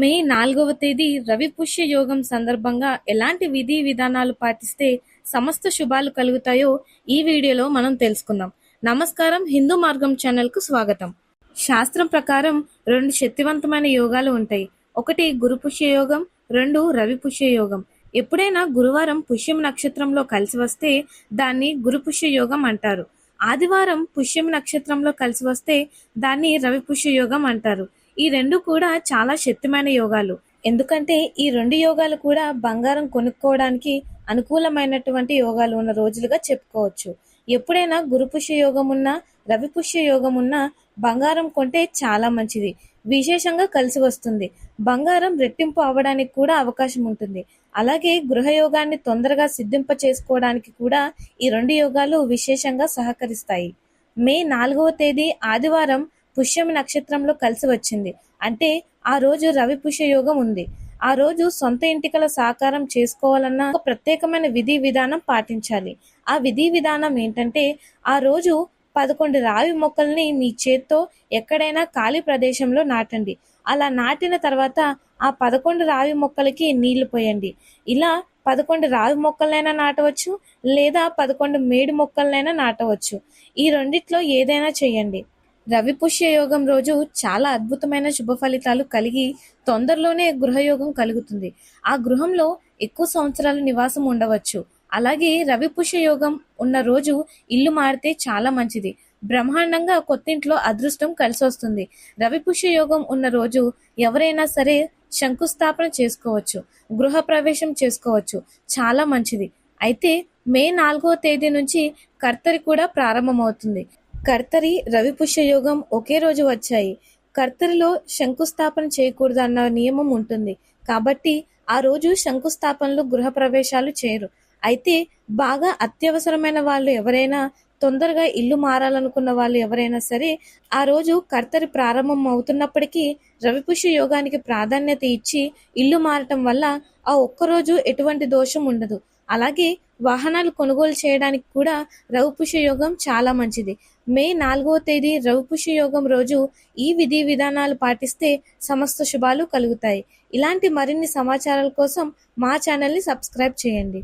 మే నాలుగవ తేదీ రవి పుష్య యోగం సందర్భంగా ఎలాంటి విధి విధానాలు పాటిస్తే సమస్త శుభాలు కలుగుతాయో ఈ వీడియోలో మనం తెలుసుకుందాం. నమస్కారం హిందూ మార్గం ఛానల్కు స్వాగతం. శాస్త్రం ప్రకారం రెండు శక్తివంతమైన యోగాలు ఉంటాయి. ఒకటి గురు పుష్య యోగం రెండు రవి పుష్య యోగం. ఎప్పుడైనా గురువారం పుష్యం నక్షత్రంలో కలిసి వస్తే దాన్ని గురు పుష్య యోగం అంటారు. ఆదివారం పుష్యం నక్షత్రంలో కలిసి వస్తే దాన్ని రవి పుష్య యోగం అంటారు. ఈ రెండు కూడా చాలా శక్తిమైన యోగాలు. ఎందుకంటే ఈ రెండు యోగాలు కూడా బంగారం కొనుక్కోవడానికి అనుకూలమైనటువంటి యోగాలు ఉన్న రోజులుగా చెప్పుకోవచ్చు. ఎప్పుడైనా గురు పుష్య యోగం ఉన్నా రవిపుష్య యోగం ఉన్నా బంగారం కొంటే చాలా మంచిది. విశేషంగా కలిసి వస్తుంది. బంగారం రెట్టింపు అవ్వడానికి కూడా అవకాశం ఉంటుంది. అలాగే గృహయోగాన్ని తొందరగా సిద్ధింప చేసుకోవడానికి కూడా ఈ రెండు యోగాలు విశేషంగా సహకరిస్తాయి. మే నాలుగవ తేదీ ఆదివారం పుష్యమి నక్షత్రంలో కలిసి వచ్చింది. అంటే ఆ రోజు రవి పుష్య యోగం ఉంది. ఆ రోజు సొంత ఇంటికల సాకారం చేసుకోవాలన్న ఒక ప్రత్యేకమైన విధి విధానం పాటించాలి. ఆ విధి విధానం ఏంటంటే ఆ రోజు పదకొండు రావి మొక్కల్ని మీ చేత్తో ఎక్కడైనా ఖాళీ ప్రదేశంలో నాటండి. అలా నాటిన తర్వాత ఆ పదకొండు రావి మొక్కలకి నీళ్ళు పోయండి. ఇలా పదకొండు రావి మొక్కలైనా నాటవచ్చు లేదా పదకొండు మేడి మొక్కలనైనా నాటవచ్చు. ఈ రెండిట్లో ఏదైనా చేయండి. రవి పుష్యయోగం రోజు చాలా అద్భుతమైన శుభ ఫలితాలు కలిగి తొందరలోనే గృహయోగం కలుగుతుంది. ఆ గృహంలో ఎక్కువ సంవత్సరాలు నివాసం ఉండవచ్చు. అలాగే రవి పుష్యయోగం ఉన్న రోజు ఇల్లు మారితే చాలా మంచిది. బ్రహ్మాండంగా కొత్తింట్లో అదృష్టం కలిసి వస్తుంది రవి పుష్యయోగం ఉన్న రోజు ఎవరైనా సరే శంకుస్థాపన చేసుకోవచ్చు. గృహ ప్రవేశం చేసుకోవచ్చు. చాలా మంచిది. అయితే మే నాలుగో తేదీ నుంచి కర్తరి కూడా ప్రారంభమవుతుంది. కర్తరి రవి యోగం ఒకే రోజు వచ్చాయి. కర్తరిలో శంకుస్థాపన చేయకూడదు అన్న నియమం ఉంటుంది. కాబట్టి ఆ రోజు శంకుస్థాపనలు గృహ ప్రవేశాలు చేయరు. అయితే బాగా అత్యవసరమైన వాళ్ళు ఎవరైనా తొందరగా ఇల్లు మారాలనుకున్న వాళ్ళు ఎవరైనా సరే ఆ రోజు కర్తరి ప్రారంభం అవుతున్నప్పటికీ రవిపుష్య యోగానికి ప్రాధాన్యత ఇచ్చి ఇల్లు మారటం వల్ల ఆ ఒక్కరోజు ఎటువంటి దోషం ఉండదు. అలాగే వాహనాలు కొనుగోలు చేయడానికి కూడా రవిపుష్య యోగం చాలా మంచిది. మే నాలుగవ తేదీ రవిపుష్య యోగం రోజు ఈ విధి విధానాలు పాటిస్తే సమస్త శుభాలు కలుగుతాయి. ఇలాంటి మరిన్ని సమాచారాల కోసం మా ఛానల్ని సబ్స్క్రైబ్ చేయండి.